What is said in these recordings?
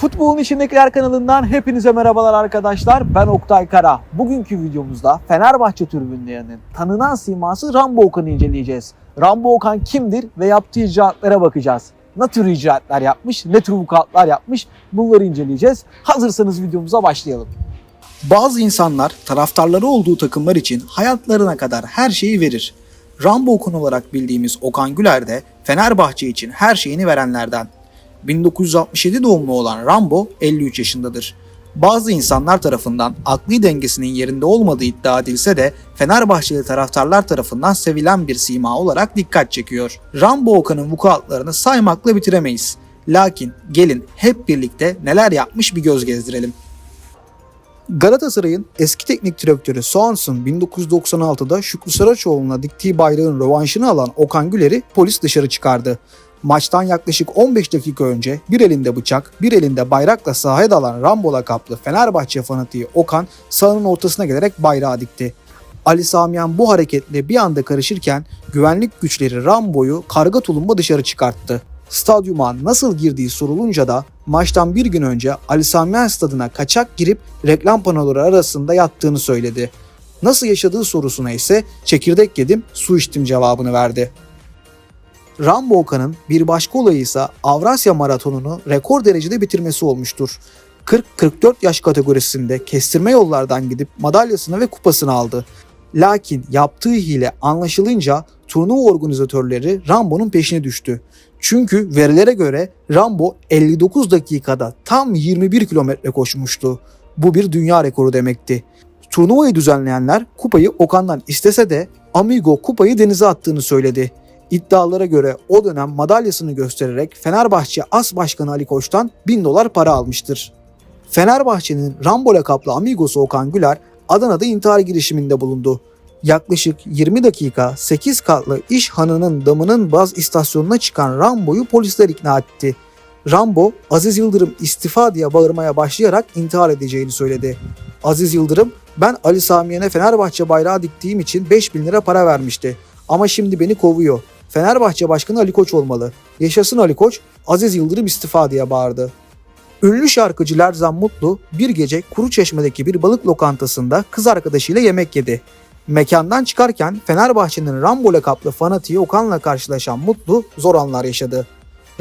Futbolun içindekiler kanalından hepinize merhabalar arkadaşlar. Ben Oktay Kara. Bugünkü videomuzda Fenerbahçe tribünlerinin tanınan siması Rambo Okan'ı inceleyeceğiz. Rambo Okan kimdir ve yaptığı icraatlara bakacağız. Ne tür icraatlar yapmış, ne tür vukuatlar yapmış bunları inceleyeceğiz. Hazırsanız videomuza başlayalım. Bazı insanlar taraftarları olduğu takımlar için hayatlarına kadar her şeyi verir. Rambo Okan olarak bildiğimiz Okan Güler de Fenerbahçe için her şeyini verenlerden. 1967 doğumlu olan Rambo 53 yaşındadır. Bazı insanlar tarafından akli dengesinin yerinde olmadığı iddia edilse de Fenerbahçeli taraftarlar tarafından sevilen bir sima olarak dikkat çekiyor. Rambo Okan'ın vukuatlarını saymakla bitiremeyiz. Lakin gelin hep birlikte neler yapmış bir göz gezdirelim. Galatasaray'ın eski teknik direktörü Soğans'ın 1996'da Şükrü Saraçoğlu'na diktiği bayrağın rövanşını alan Okan Güler'i polis dışarı çıkardı. Maçtan yaklaşık 15 dakika önce bir elinde bıçak, bir elinde bayrakla sahaya dalan Rambo lakaplı Fenerbahçe fanatiği Okan sahanın ortasına gelerek bayrağı dikti. Ali Samiyan bu hareketle bir anda karışırken güvenlik güçleri Rambo'yu karga tulumba dışarı çıkarttı. Stadyuma nasıl girdiği sorulunca da maçtan bir gün önce Ali Samiyan stadına kaçak girip reklam panoları arasında yattığını söyledi. Nasıl yaşadığı sorusuna ise çekirdek yedim, su içtim cevabını verdi. Rambo Okan'ın bir başka olayı ise Avrasya Maratonu'nu rekor derecede bitirmesi olmuştur. 40-44 yaş kategorisinde kestirme yollardan gidip madalyasını ve kupasını aldı. Lakin yaptığı hile anlaşılınca turnuva organizatörleri Rambo'nun peşine düştü. Çünkü verilere göre Rambo 59 dakikada tam 21 kilometre koşmuştu. Bu bir dünya rekoru demekti. Turnuvayı düzenleyenler kupayı Okan'dan istese de Amigo kupayı denize attığını söyledi. İddialara göre o dönem madalyasını göstererek Fenerbahçe As Başkanı Ali Koç'tan 1000 dolar para almıştır. Fenerbahçe'nin Rambo lakaplı Amigos'u Okan Güler Adana'da intihar girişiminde bulundu. Yaklaşık 20 dakika 8 katlı iş hanının damının baz istasyonuna çıkan Rambo'yu polisler ikna etti. Rambo, Aziz Yıldırım istifa diye bağırmaya başlayarak intihar edeceğini söyledi. Aziz Yıldırım, ben Ali Samiyen'e Fenerbahçe bayrağı diktiğim için 5000 lira para vermişti. Ama şimdi beni kovuyor. Fenerbahçe Başkanı Ali Koç olmalı. Yaşasın Ali Koç, Aziz Yıldırım istifa diye bağırdı. Ünlü şarkıcı Lerzan Mutlu bir gece Kuruçeşme'deki bir balık lokantasında kız arkadaşıyla yemek yedi. Mekandan çıkarken Fenerbahçe'nin Rambo lakaplı fanatiği Okan'la karşılaşan Mutlu zor anlar yaşadı.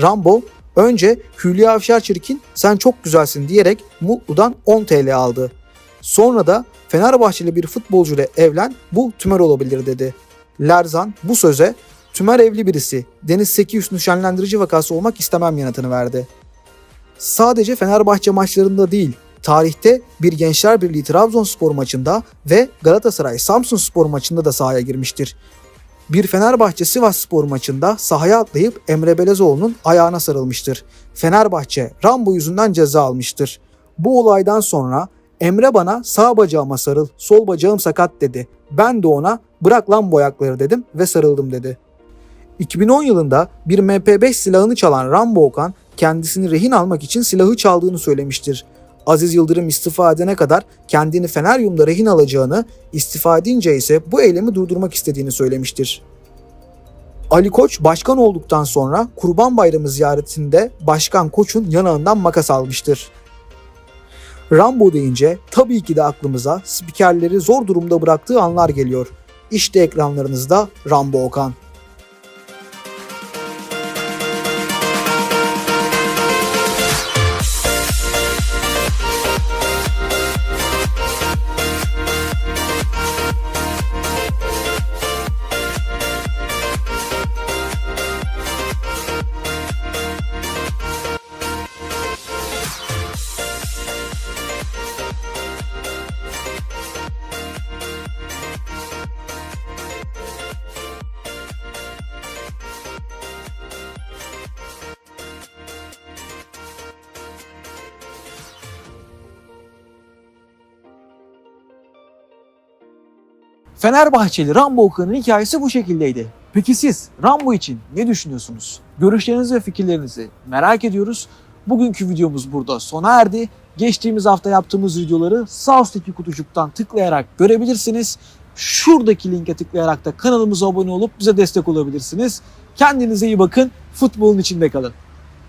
Rambo önce Hülya Avşar Çirkin sen çok güzelsin diyerek Mutlu'dan 10 TL aldı. Sonra da Fenerbahçeli bir futbolcuyla evlen bu tümör olabilir dedi. Lerzan bu söze tümör evli birisi Deniz Seki Hüsnü şenlendirici vakası olmak istemem yanıtını verdi. Sadece Fenerbahçe maçlarında değil, tarihte bir Gençler Birliği Trabzonspor maçında ve Galatasaray Samsun Spor maçında da sahaya girmiştir. Bir Fenerbahçe Sivas Spor maçında sahaya atlayıp Emre Belezoğlu'nun ayağına sarılmıştır. Fenerbahçe Rambo yüzünden ceza almıştır. Bu olaydan sonra Emre bana sağ bacağıma sarıl, sol bacağım sakat dedi. Ben de ona bırak lan bu ayakları dedim ve sarıldım dedi. 2010 yılında bir MP5 silahını çalan Rambo Okan kendisini rehin almak için silahı çaldığını söylemiştir. Aziz Yıldırım istifa edene kadar kendini Feneryum'da rehin alacağını, istifa edince ise bu eylemi durdurmak istediğini söylemiştir. Ali Koç başkan olduktan sonra Kurban Bayramı ziyaretinde Başkan Koç'un yanağından makas almıştır. Rambo deyince tabii ki de aklımıza spikerleri zor durumda bıraktığı anlar geliyor. İşte ekranlarınızda Rambo Okan. Fenerbahçeli Rambo Okan'ın hikayesi bu şekildeydi. Peki siz Rambo için ne düşünüyorsunuz? Görüşlerinizi ve fikirlerinizi merak ediyoruz. Bugünkü videomuz burada sona erdi. Geçtiğimiz hafta yaptığımız videoları sağ üstteki kutucuktan tıklayarak görebilirsiniz. Şuradaki linke tıklayarak da kanalımıza abone olup bize destek olabilirsiniz. Kendinize iyi bakın. Futbolun içinde kalın.